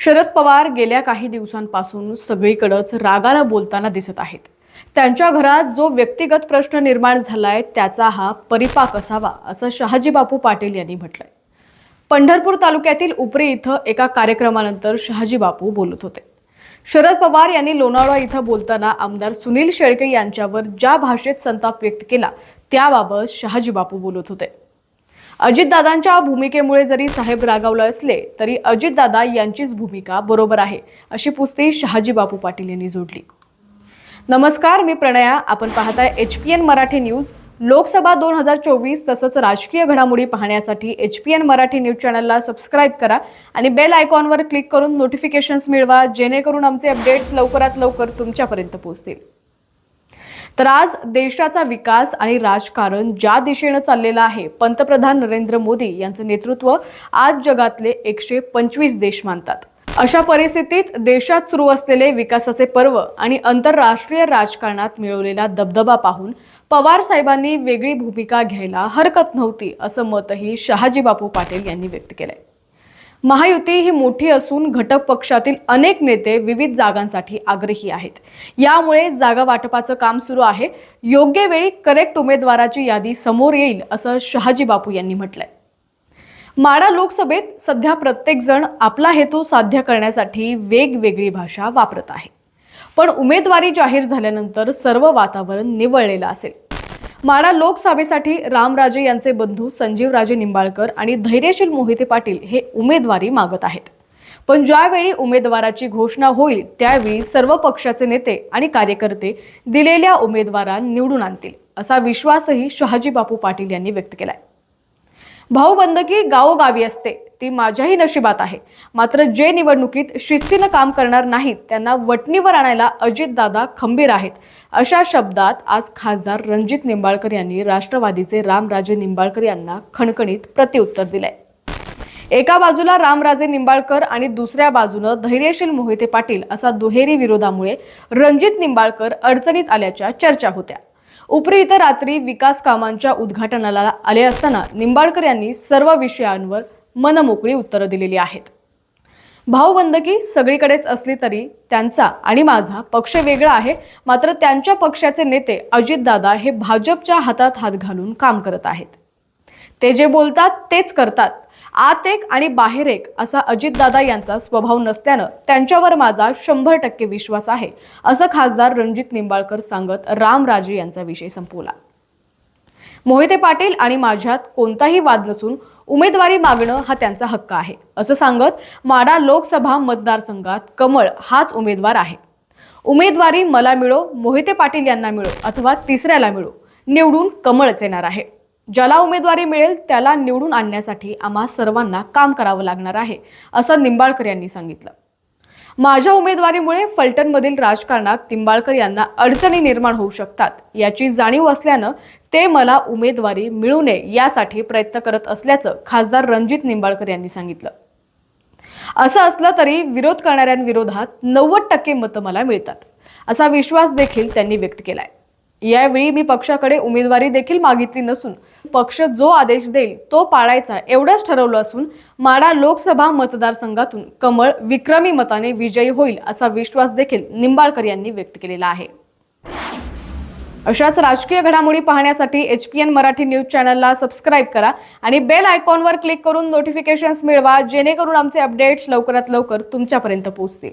शरद पवार गेल्या काही दिवसांपासून सगळीकडंच रागाला बोलताना दिसत आहेत. त्यांच्या घरात जो व्यक्तिगत प्रश्न निर्माण झालाय त्याचा हा परिपाक असावा असं शहाजी बापू पाटील यांनी म्हटलंय. पंढरपूर तालुक्यातील उपरी इथं एका कार्यक्रमानंतर शहाजी बापू बोलत होते. शरद पवार यांनी लोणावळा इथं बोलताना आमदार सुनील शेळके यांच्यावर ज्या भाषेत संताप व्यक्त केला त्याबाबत शहाजी बापू बोलत होते. अजितदादांच्या भूमिकेमुळे जरी साहेब रागावले असले तरी अजितदादा यांचीच भूमिका बरोबर आहे अशी पुस्ती शहाजी बापू पाटील यांनी जोडली. नमस्कार मी प्रणया. आपण पाहताय H P N Marathi news. Lok Sabha दोन हजार चोवीस तसंच राजकीय घडामोडी पाहण्यासाठी H P N Marathi news चॅनलला सबस्क्राईब करा आणि बेल आयकॉनवर क्लिक करून नोटिफिकेशन्स मिळवा जेणेकरून आमचे अपडेट्स लवकरात लवकर तुमच्यापर्यंत पोहोचतील. तर आज देशाचा विकास आणि राजकारण ज्या दिशेनं चाललेलं आहे पंतप्रधान नरेंद्र मोदी यांचं नेतृत्व आज जगातले एकशे पंचवीस देश मानतात. अशा परिस्थितीत देशात सुरू असलेले विकासाचे पर्व आणि आंतरराष्ट्रीय राजकारणात मिळवलेला दबदबा पाहून पवार साहेबांनी वेगळी भूमिका घ्यायला हरकत नव्हती असं मतही शहाजी बापू पाटील यांनी व्यक्त केलंय. महायुती ही मोठी असून घटक पक्षातील अनेक नेते विविध जागांसाठी आग्रही आहेत. यामुळे जागा वाटपाचं काम सुरू आहे. योग्य वेळी करेक्ट उमेदवाराची यादी समोर येईल असं शहाजी बापू यांनी म्हटलंय. माडा लोकसभेत सध्या प्रत्येक जण आपला हेतू साध्य करण्यासाठी वेगवेगळी भाषा वापरत आहे. पण उमेदवारी जाहीर झाल्यानंतर सर्व वातावरण निवळलेलं असेल. माडा लोकसभेसाठी रामराजे यांचे बंधू संजीवराजे निंबाळकर आणि धैर्यशील मोहिते पाटील हे उमेदवारी मागत आहेत. पण ज्यावेळी उमेदवाराची घोषणा होईल त्यावेळी सर्व पक्षाचे नेते आणि कार्यकर्ते दिलेल्या उमेदवारांना निवडून आणतील असा विश्वासही शहाजी बापू पाटील यांनी व्यक्त केलाय. भाऊबंदकी गावोगावी असते. ती माझ्याही नशिबात आहे. मात्र जे निवडणुकीत शिस्तीनं काम करणार नाहीत त्यांना वटणीवर आणायला अजितदादा खंबीर आहेत. अशा शब्दात आज खासदार रणजित निंबाळकर यांनी राष्ट्रवादीचे रामराजे निंबाळकर यांना खणखणीत प्रतिउत्तर दिलंय. एका बाजूला रामराजे निंबाळकर आणि दुसऱ्या बाजूनं धैर्यशील मोहिते पाटील असा दुहेरी विरोधामुळे रणजित निंबाळकर अडचणीत आल्याच्या चर्चा होत्या. उपरी इथं रात्री विकास कामांच्या उद्घाटनाला आले असताना निंबाळकर यांनी सर्व विषयांवर मनमोकळी उत्तरं दिलेली आहेत. भाऊबंदकी सगळीकडेच असली तरी त्यांचा आणि माझा पक्ष वेगळा आहे. मात्र त्यांच्या पक्षाचे नेते अजितदादा हे भाजपच्या हातात हात घालून काम करत आहेत. ते जे बोलतात तेच करतात. आत एक आणि बाहेर एक असा अजितदादा यांचा स्वभाव नसल्यानं त्यांच्यावर माझा शंभर टक्के विश्वास आहे असं खासदार रणजित निंबाळकर सांगत रामराजे यांचा विषय संपवला. मोहिते पाटील आणि माझ्यात कोणताही वाद नसून उमेदवारी मागणं हा त्यांचा हक्क आहे असं सांगत माडा लोकसभा मतदारसंघात कमळ हाच उमेदवार आहे. उमेदवारी मला मिळो मोहिते पाटील यांना मिळो अथवा तिसऱ्याला मिळो निवडून कमळच येणार आहे. ज्याला उमेदवारी मिळेल त्याला निवडून आणण्यासाठी आम्हा सर्वांना काम करावं लागणार आहे असं निंबाळकर यांनी सांगितलं. माझ्या उमेदवारीमुळे फलटणमधील राजकारणात निंबाळकर यांना अडचणी निर्माण होऊ शकतात याची जाणीव असल्यानं ते मला उमेदवारी मिळू नये यासाठी प्रयत्न करत असल्याचं खासदार रणजित निंबाळकर यांनी सांगितलं. असं असलं तरी विरोध करणाऱ्यांविरोधात नव्वद टक्के मतं मला मिळतात असा विश्वास देखील त्यांनी व्यक्त केलाय. यावेळी मी पक्षाकडे उमेदवारी देखील मागितली नसून पक्ष जो आदेश देईल तो पाळायचा एवढंच ठरवलं असून माडा लोकसभा मतदारसंघातून कमळ विक्रमी मताने विजयी होईल असा विश्वास देखील निंबाळकर यांनी व्यक्त केलेला आहे. अशाच राजकीय घडामोडी पाहण्यासाठी H P N Marathi news चॅनलला सबस्क्राईब करा आणि बेल आयकॉनवर क्लिक करून नोटिफिकेशन्स मिळवा जेणेकरून आमचे अपडेट्स लवकरात लवकर तुमच्यापर्यंत पोहोचतील.